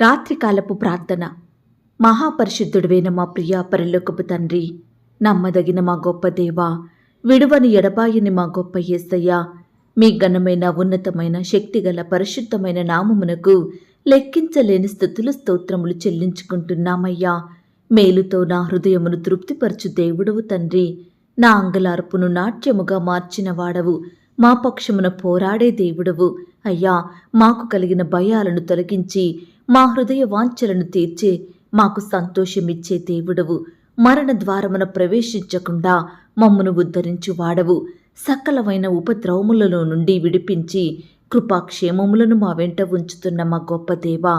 రాత్రికాలపు ప్రార్థన. మహాపరిశుద్ధుడువైన మా ప్రియ పరలోకపు తండ్రి నమ్మదగిన మా గొప్ప దేవా విడువని ఎడబాయని మా గొప్ప ఏసయ్య మీ ఘనమైన ఉన్నతమైన శక్తిగల పరిశుద్ధమైన నామమునకు లెక్కించలేని స్థుతులు స్తోత్రములు చెల్లించుకుంటున్నామయ్యా. మేలుతో నా హృదయమును తృప్తిపరచు దేవుడవు తండ్రి. నా అంగలార్పును నాట్యముగా మార్చిన వాడవు. మా పక్షమున పోరాడే దేవుడవు. అయ్యా మాకు కలిగిన భయాలను తొలగించి మా హృదయ వాంఛలను తీర్చే మాకు సంతోషమిచ్చే దేవుడవు. మరణ ద్వారమున ప్రవేశించకుండా మమ్మను ఉద్ధరించు వాడవు. సకలమైన ఉపద్రవములలో నుండి విడిపించి కృపాక్షేమములను మా వెంట ఉంచుతున్న మా గొప్ప దేవా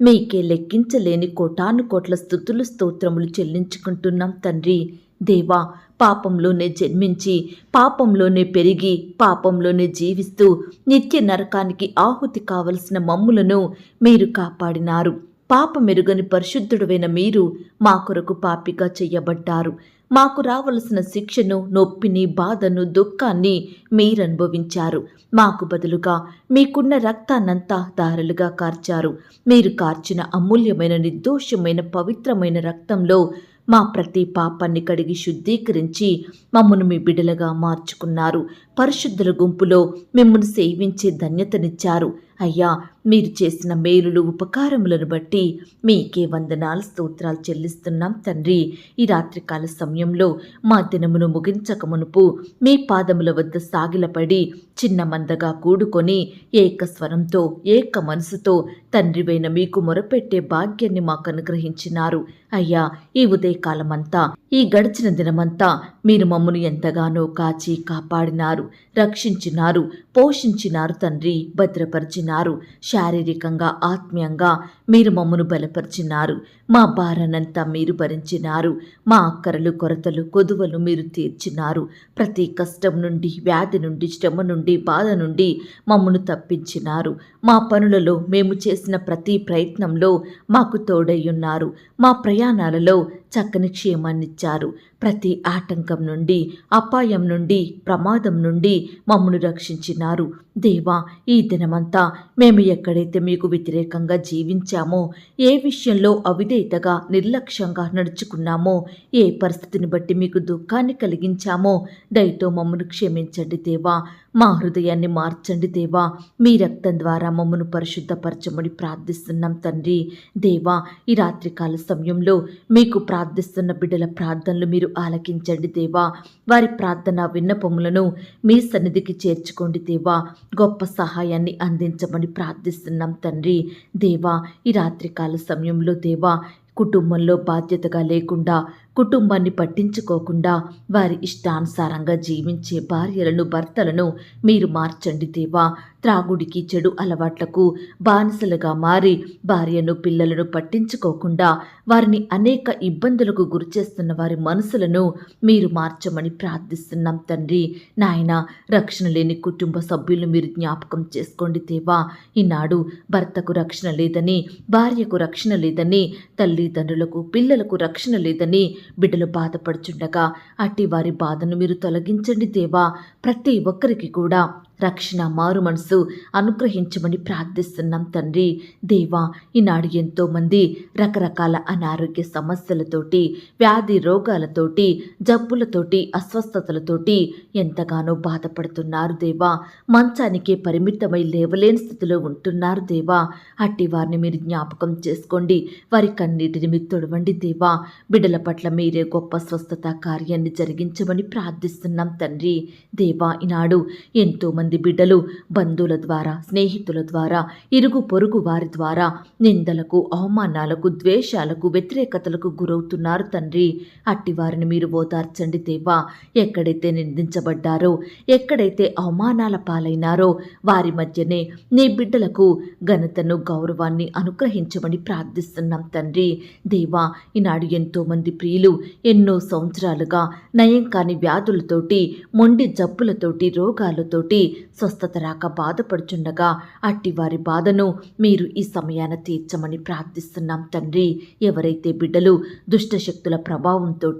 మీకే లెక్కించలేని కోటాను కోట్ల స్థుతులు స్తోత్రములు చెల్లించుకుంటున్నాం తండ్రి. దేవా పాపంలోనే జన్మించి పాపంలోనే పెరిగి పాపంలోనే జీవిస్తూ నిత్య నరకానికి ఆహుతి కావలసిన మమ్ములను మీరు కాపాడినారు. పాపమెరుగని పరిశుద్ధుడైన మీరు మా కొరకు పాపిగా చెయ్యబడ్డారు మాకు రావలసిన శిక్షను నొప్పిని బాధను దుఃఖాన్ని మీరనుభవించారు. మాకు బదులుగా మీకున్న రక్తాన్నంతా దారలుగా కార్చారు. మీరు కార్చిన అమూల్యమైన నిర్దోషమైన పవిత్రమైన రక్తంలో మా ప్రతి పాపాన్ని కడిగి శుద్ధీకరించి మమ్మను మీ బిడలుగా మార్చుకున్నారు. పరిశుద్ధుల గుంపులో మిమ్మల్ని సేవించే ధన్యతనిచ్చారు. అయ్యా మీరు చేసిన మేలులు ఉపకారములను బట్టి మీకే వందనాలు స్తోత్రాలు చెల్లిస్తున్నాం తండ్రి. ఈ రాత్రికాల సమయంలో మా దినమును ముగించక మునుపు మీ పాదముల వద్ద సాగిలపడి చిన్న మందగా కూడుకొని ఏక స్వరంతో ఏక మనసుతో తండ్రివైన మీకు మొరపెట్టే భాగ్యాన్ని మాకు అనుగ్రహించినారు. అయ్యా ఈ ఉదయకాలమంతా ఈ గడిచిన దినమంతా మీరు మమ్మను ఎంతగానో కాచి కాపాడినారు రక్షించినారు పోషించినారు తండ్రి భద్రపరిచినారు. శారీరకంగా ఆత్మీయంగా మీరు మమ్మను బలపరిచినారు. మా భారానంతా మీరు భరించినారు. మా అక్కరలు కొరతలు కొదువలు మీరు తీర్చినారు. ప్రతి కష్టం నుండి వ్యాధి నుండి శ్రమ నుండి బాధ నుండి మమ్మను తప్పించినారు. మా పనులలో మేము చేసిన ప్రతి ప్రయత్నంలో మాకు తోడయ్యున్నారు. మా ప్రయాణాలలో చక్కని క్షేమాన్నిచ్చారు. ప్రతి ఆటంకం నుండి అపాయం నుండి ప్రమాదం నుండి మమ్మను రక్షించినారు. దేవా ఈ దినమంతా మేము ఎక్కడైతే మీకు వ్యతిరేకంగా జీవించామో ఏ విషయంలో అవిధేయతగా నిర్లక్ష్యంగా నడుచుకున్నామో ఏ పరిస్థితిని బట్టి మీకు దుఃఖాన్ని కలిగించామో దయతో మమ్మను క్షమించండి దేవా. మా హృదయాన్ని మార్చండి దేవా. మీ రక్తం ద్వారా మమ్మను పరిశుద్ధపరచమని ప్రార్థిస్తున్నాం తండ్రి. దేవా ఈ రాత్రికాల సమయంలో మీకు ప్రార్థిస్తున్న బిడ్డల ప్రార్థనలు మీరు ఆలకించండి దేవా. వారి ప్రార్థన విన్నపములను మీ సన్నిధికి చేర్చుకోండి దేవా. గొప్ప సహాయాన్ని అందించమని ప్రార్థిస్తున్నాం తండ్రి. దేవా ఈ రాత్రికాల సమయంలో దేవా కుటుంబంలో బాధ్యతగా లేకుండా కుటుంబాన్ని పట్టించుకోకుండా వారి ఇష్టానుసారంగా జీవించే భార్యలను భర్తలను మీరు మార్చండి దేవా. త్రాగుడికి చెడు అలవాట్లకు బానిసలుగా మారి భార్యను పిల్లలను పట్టించుకోకుండా వారిని అనేక ఇబ్బందులకు గురిచేస్తున్న వారి మనసులను మీరు మార్చమని ప్రార్థిస్తున్నాం తండ్రి. నాయన రక్షణ లేని కుటుంబ సభ్యులను మీరు జ్ఞాపకం చేసుకోండి దేవా. ఈనాడు భర్తకు రక్షణ లేదని భార్యకు రక్షణ లేదని తల్లిదండ్రులకు పిల్లలకు రక్షణ లేదని బిడ్డలు బాధపడుచుండగా అట్టి వారి బాధను మీరు తొలగించండి దేవా. ప్రతి ఒక్కరికి కూడా రక్షణ మారు మనసు అనుగ్రహించమని ప్రార్థిస్తున్నాం తండ్రి. దేవా ఈనాడు ఎంతోమంది రకరకాల అనారోగ్య సమస్యలతోటి వ్యాధి రోగాలతోటి జబ్బులతోటి అస్వస్థతలతోటి ఎంతగానో బాధపడుతున్నారు దేవా. మంచానికే పరిమితమై లేవలేని స్థితిలో ఉంటున్నారు దేవా. అట్టి వారిని మీరు జ్ఞాపకం చేసుకోండి. వారి కన్నీటిని మీరు తొడవండి దేవా. బిడ్డల పట్ల మీరే గొప్ప స్వస్థత కార్యాన్ని జరిగించమని ప్రార్థిస్తున్నాం తండ్రి. దేవా ఈనాడు ఎంతోమంది బిడ్డలు బంధువుల ద్వారా స్నేహితుల ద్వారా ఇరుగు పొరుగు వారి ద్వారా నిందలకు అవమానాలకు ద్వేషాలకు వ్యతిరేకతలకు గురవుతున్నారు తండ్రి. అట్టి వారిని మీరు ఓదార్చండి దేవా. ఎక్కడైతే నిందించబడ్డారో ఎక్కడైతే అవమానాల పాలైనారో వారి మధ్యనే నీ బిడ్డలకు ఘనతను గౌరవాన్ని అనుగ్రహించమని ప్రార్థిస్తున్నాం తండ్రి. దేవా ఈనాడు ఎంతోమంది ప్రియులు ఎన్నో సంవత్సరాలుగా నయం కాని వ్యాధులతోటి మొండి జబ్బులతోటి రోగాలతోటి స్వస్థత రాక బాధపడుచుండగా అట్టి వారి బాధను మీరు ఈ సమయాన తీర్చమని ప్రార్థిస్తున్నాం తండ్రి. ఎవరైతే బిడ్డలు దుష్టశక్తుల ప్రభావంతో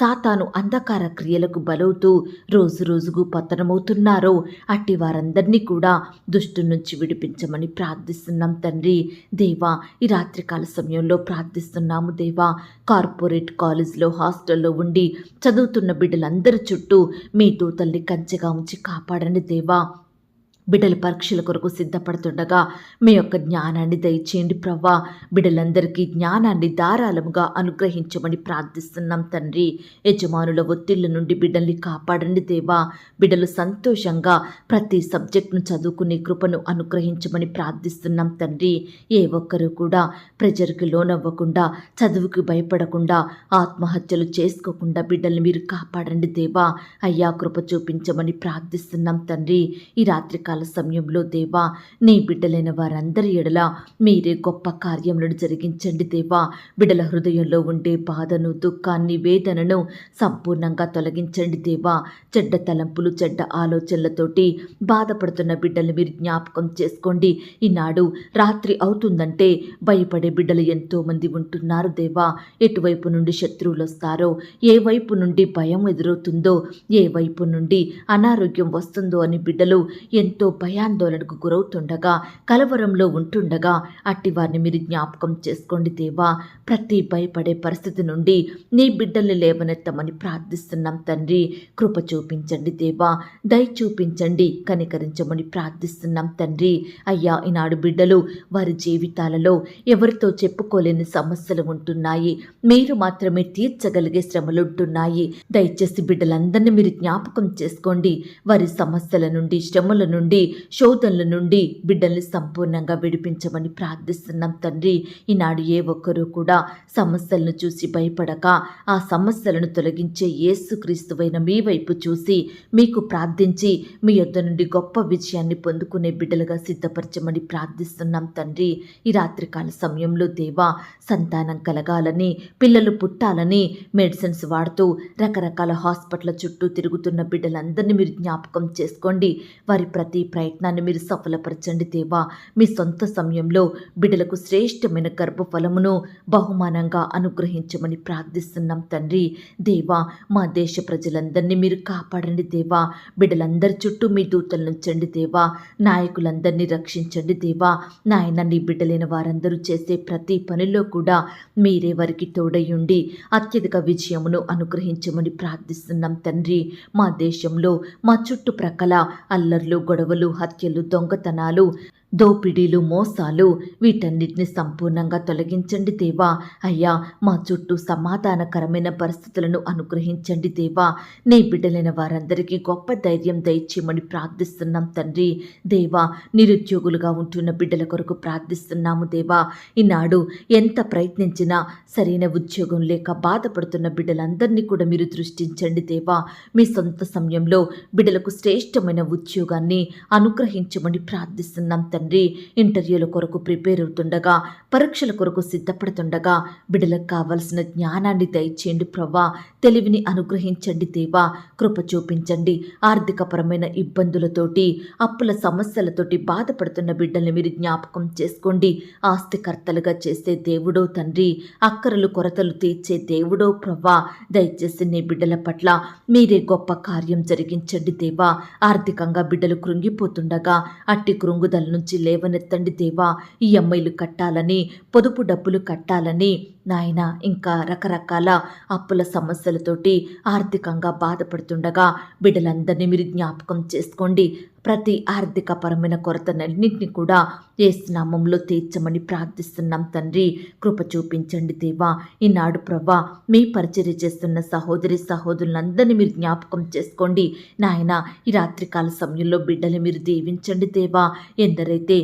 సాతాను అంధకార క్రియలకు బలవుతూ రోజు రోజుకు పతనమవుతున్నారో అట్టి వారందరినీ కూడా దుష్టు నుంచి విడిపించమని ప్రార్థిస్తున్నాం తండ్రి. దేవా ఈ రాత్రికాల సమయంలో ప్రార్థిస్తున్నాము దేవా. కార్పొరేట్ కాలేజ్లో హాస్టల్లో ఉండి చదువుతున్న బిడ్డలందరి చుట్టూ మీ దూతల్ని కంచెగా ఉంచి కాపాడండి దేవా. مصباح బిడ్డల పరీక్షల కొరకు సిద్ధపడుతుండగా మీ యొక్క జ్ఞానాన్ని దయచేయండి ప్రవ్వా. బిడ్డలందరికీ జ్ఞానాన్ని ధారాళముగా అనుగ్రహించమని ప్రార్థిస్తున్నాం తండ్రి. యజమానుల ఒత్తిళ్ళ నుండి బిడ్డల్ని కాపాడండి దేవా. బిడ్డలు సంతోషంగా ప్రతి సబ్జెక్టును చదువుకునే కృపను అనుగ్రహించమని ప్రార్థిస్తున్నాం తండ్రి. ఏ ఒక్కరూ కూడా ప్రెజర్కి లోనవ్వకుండా చదువుకి భయపడకుండా ఆత్మహత్యలు చేసుకోకుండా బిడ్డల్ని మీరు కాపాడండి దేవా. అయ్యా కృప చూపించమని ప్రార్థిస్తున్నాం తండ్రి. ఈ రాత్రి కాల సమయంలో దేవా నీ బిడ్డలైన వారందరి ఎడల మీరే గొప్ప కార్యములను జరిగించండి దేవా. బిడ్డల హృదయంలో ఉండే బాధను దుఃఖాన్ని వేదనను సంపూర్ణంగా తొలగించండి దేవా. చెడ్డ తలంపులు చెడ్డ ఆలోచనలతోటి బాధపడుతున్న బిడ్డల్ని మీరు జ్ఞాపకం చేసుకోండి. ఈనాడు రాత్రి అవుతుందంటే భయపడే బిడ్డలు ఎంతోమంది ఉంటున్నారు దేవా. ఎటువైపు నుండి శత్రువులు వస్తారో ఏ వైపు నుండి భయం ఎదురవుతుందో ఏ వైపు నుండి అనారోగ్యం వస్తుందో అని బిడ్డలు ఎంత ఎంతో భయాందోళనకు గురవుతుండగా కలవరంలో ఉంటుండగా అట్టి వారిని మీరు జ్ఞాపకం చేసుకోండి దేవా. ప్రతి భయపడే పరిస్థితి నుండి నీ బిడ్డల్ని లేవనెత్తమని ప్రార్థిస్తున్నాం తండ్రి. కృప చూపించండి దేవా. దయ చూపించండి కనికరించమని ప్రార్థిస్తున్నాం తండ్రి. అయ్యా ఈనాడు బిడ్డలు వారి జీవితాలలో ఎవరితో చెప్పుకోలేని సమస్యలు ఉంటున్నాయి. మీరు మాత్రమే తీర్చగలిగే శ్రమలుంటున్నాయి దయచేసి బిడ్డలందరినీ మీరు జ్ఞాపకం చేసుకోండి. వారి సమస్యల నుండి శ్రమల నుండి శోధనల నుండి బిడ్డల్ని సంపూర్ణంగా విడిపించమని ప్రార్థిస్తున్నాం తండ్రి. ఈనాడు ఏ ఒక్కరూ కూడా సమస్యలను చూసి భయపడక ఆ సమస్యలను తొలగించే యేసుక్రీస్తువైన మీ వైపు చూసి మీకు ప్రార్థించి మీ యొద్ద నుండి గొప్ప విజయాన్ని పొందుకునే బిడ్డలుగా సిద్ధపరచమని ప్రార్థిస్తున్నాం తండ్రి. ఈ రాత్రికాల సమయంలో దేవా సంతానం కలగాలని పిల్లలు పుట్టాలని మెడిసిన్స్ వాడుతూ రకరకాల హాస్పిటల్ చుట్టూ తిరుగుతున్న బిడ్డలందరినీ మీరు జ్ఞాపకం చేసుకోండి. వారి ప్రతి ప్రయత్నాన్ని మీరు సఫలపరచండి దేవా. మీ సొంత సమయంలో బిడ్డలకు శ్రేష్టమైన గర్భఫలమును బహుమానంగా అనుగ్రహించమని ప్రార్థిస్తున్నాం తండ్రి. దేవా మా దేశ ప్రజలందరినీ మీరు కాపాడండి దేవా. బిడ్డలందరి చుట్టూ మీ దూతలు నుంచండి దేవా. నాయకులందరినీ రక్షించండి దేవా. నాయన నీ బిడ్డలైన వారందరూ చేసే ప్రతి పనిలో కూడా మీరే వారికి తోడయుండి అత్యధిక విజయమును అనుగ్రహించమని ప్రార్థిస్తున్నాం తండ్రి. మా దేశంలో మా చుట్టుప్రక్కల అల్లర్లు గొడవలు హత్యలు దొంగతనాలు దోపిడీలు మోసాలు వీటన్నిటిని సంపూర్ణంగా తొలగించండి దేవా. అయ్యా మా చుట్టూ సమాధానకరమైన పరిస్థితులను అనుగ్రహించండి దేవా. నీ బిడ్డలైన వారందరికీ గొప్ప ధైర్యం దయచేయమని ప్రార్థిస్తున్నాం తండ్రి. దేవా నిరుద్యోగులుగా ఉంటున్న బిడ్డల కొరకు ప్రార్థిస్తున్నాము దేవా. ఈనాడు ఎంత ప్రయత్నించినా సరైన ఉద్యోగం లేక బాధపడుతున్న బిడ్డలందరినీ కూడా మీరు దృష్టించండి దేవా. మీ సొంత సమయంలో బిడ్డలకు శ్రేష్టమైన ఉద్యోగాన్ని అనుగ్రహించమని ప్రార్థిస్తున్నాం తండ్రి. తండ్రి. ఇంటర్వ్యూల కొరకు ప్రిపేర్ అవుతుండగా పరీక్షల కొరకు సిద్ధపడుతుండగా బిడ్డలకు కావలసిన జ్ఞానాన్ని దయచేయండి ప్రవ్వా. తెలివిని అనుగ్రహించండి దేవా. కృప చూపించండి. ఆర్థికపరమైన ఇబ్బందులతోటి అప్పుల సమస్యలతోటి బాధపడుతున్న బిడ్డల్ని మీరు జ్ఞాపకం చేసుకోండి. ఆస్తికర్తలుగా చేసే దేవుడో తండ్రి అక్కరలు కొరతలు తీర్చే దేవుడో ప్రవ్వా. దయచేసి నీ బిడ్డల పట్ల మీరే గొప్ప కార్యం జరిగించండి దేవా. ఆర్థికంగా బిడ్డలు కృంగిపోతుండగా అట్టి కృంగుదల నుంచి లేవనెత్తండి దేవా ఈ అమ్మాయిలు కట్టాలని పొదుపు డబ్బులు కట్టాలని. నాయన ఇంకా రకరకాల అప్పుల సమస్యలతోటి ఆర్థికంగా బాధపడుతుండగా బిడ్డలందరినీ మీరు జ్ఞాపకం చేసుకోండి. ప్రతి ఆర్థిక పరమైన కొరతనన్నింటినీ కూడా ఏసునామంలో తీర్చమని ప్రార్థిస్తున్నాం తండ్రి. కృప చూపించండి దేవా. ఈనాడు ప్రభా మీ పరిచర్య చేస్తున్న సహోదరి సహోదరులందరినీ మీరు జ్ఞాపకం చేసుకోండి. నాయన ఈ రాత్రికాల సమయంలో బిడ్డలు మీరు దీవించండి దేవా. ఎందరైతే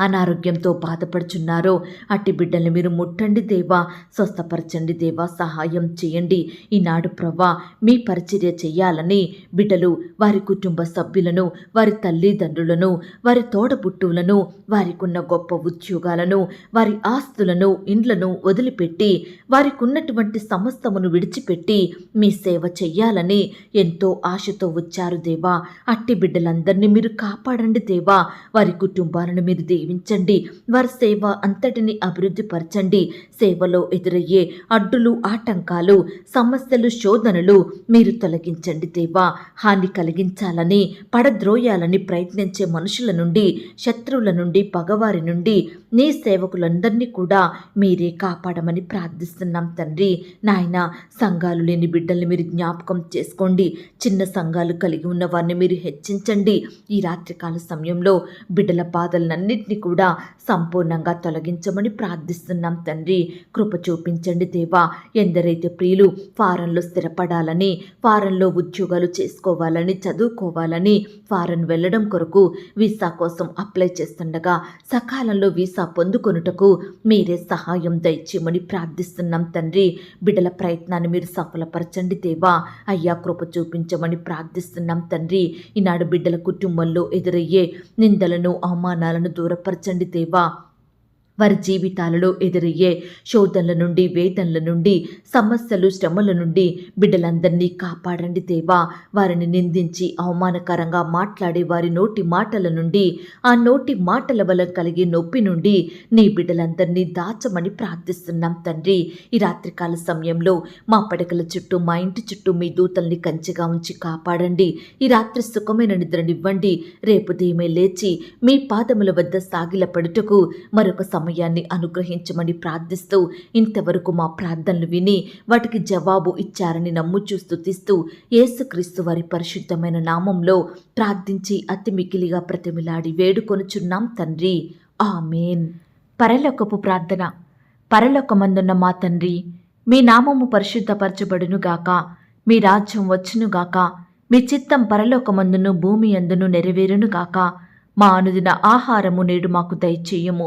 అనారోగ్యంతో బాధపడుచున్నారో. అట్టి బిడ్డల్ని మీరు ముట్టండి దేవా. స్వస్థపరచండి దేవా. సహాయం చేయండి. ఈనాడు ప్రవ్వా మీ పరిచర్య చేయాలని బిడ్డలు వారి కుటుంబ సభ్యులను వారి తల్లిదండ్రులను వారి తోడబుట్టువులను వారికున్న గొప్ప ఉద్యోగాలను వారి ఆస్తులను ఇండ్లను వదిలిపెట్టి వారికున్నటువంటి సమస్తమును విడిచిపెట్టి మీ సేవ చెయ్యాలని ఎంతో ఆశతో వచ్చారు దేవా. అట్టి బిడ్డలందరినీ మీరు కాపాడండి దేవా. వారి కుటుంబాలను మీరు దీవించండి వారి సేవ అంతటిని అభివృద్ధి పరచండి. సేవలో ఎదురయ్యే అడ్డులు ఆటంకాలు సమస్యలు శోధనలు మీరు తొలగించండి దేవా. హాని కలిగించాలని పడద్రోయాలని ప్రయత్నించే మనుషుల నుండి శత్రువుల నుండి పగవారి నుండి నీ సేవకులందరినీ కూడా మీరే కాపాడమని ప్రార్థిస్తున్నాం తండ్రి. నాయన సంఘాలు లేని బిడ్డల్ని మీరు జ్ఞాపకం చేసుకోండి. చిన్న సంఘాలు కలిగి ఉన్న వారిని మీరు హెచ్చించండి. ఈ రాత్రికాల సమయంలో బిడ్డల బాధలన్నింటినీ కూడా సంపూర్ణంగా తొలగించమని ప్రార్థిస్తున్నాం తండ్రి. కృప చూపించండి దేవా. ఎందరైతే ప్రియులు ఫారెన్లో స్థిరపడాలని ఫారెన్లో ఉద్యోగాలు చేసుకోవాలని చదువుకోవాలని ఫారెన్ వెళ్ళడం కొరకు వీసా కోసం అప్లై చేస్తుండగా సకాలంలో వీసా పొందుకొనుటకు మీరే సహాయం దయచేయమని ప్రార్థిస్తున్నాం తండ్రి. బిడ్డల ప్రయత్నాన్ని మీరు సఫలపరచండి దేవా. అయ్యా కృప చూపించమని ప్రార్థిస్తున్నాం తండ్రి. ఈనాడు బిడ్డల కుటుంబంలో ఎదురయ్యే నిందలను అవమానాలను దూరపరచండి దేవా వారి జీవితాలలో ఎదురయ్యే శోధనల నుండి వేదనల నుండి సమస్యలు శ్రమల నుండి బిడ్డలందరినీ కాపాడండి దేవా. వారిని నిందించి అవమానకరంగా మాట్లాడే వారి నోటి మాటల నుండి ఆ నోటి మాటల వల్ల కలిగే నొప్పి నుండి నీ బిడ్డలందరినీ దాచమని ప్రార్థిస్తున్నాం తండ్రి. ఈ రాత్రికాల సమయంలో మా పడకల చుట్టూ మా ఇంటి చుట్టూ మీ దూతల్ని కంచిగా ఉంచి కాపాడండి. ఈ రాత్రి సుఖమైన నిద్రనివ్వండి. రేపు దీమే లేచి మీ పాదముల వద్ద సాగిల పడుటకు మరొక సమయాన్ని అనుగ్రహించమని ప్రార్థిస్తూ ఇంతవరకు మా ప్రార్థనలు విని వాటికి జవాబు ఇచ్చారని నమ్ముచూ స్థుతిస్తూ యేసుక్రీస్తు వారి పరిశుద్ధమైన నామంలో ప్రార్థించి అతి మికిలిగా ప్రతిమిలాడి వేడుకొనుచున్నాం తండ్రి. ఆమెన్. పరలోకపు ప్రార్థన. పరలోకమందున్న మా తండ్రి మీ నామము పరిశుద్ధపరచబడునుగాక మీ రాజ్యం వచ్చునుగాక మీ చిత్తం పరలోకమందును భూమి అందును నెరవేరునుగాక మా అనుదిన ఆహారము నేడు మాకు దయచేయము.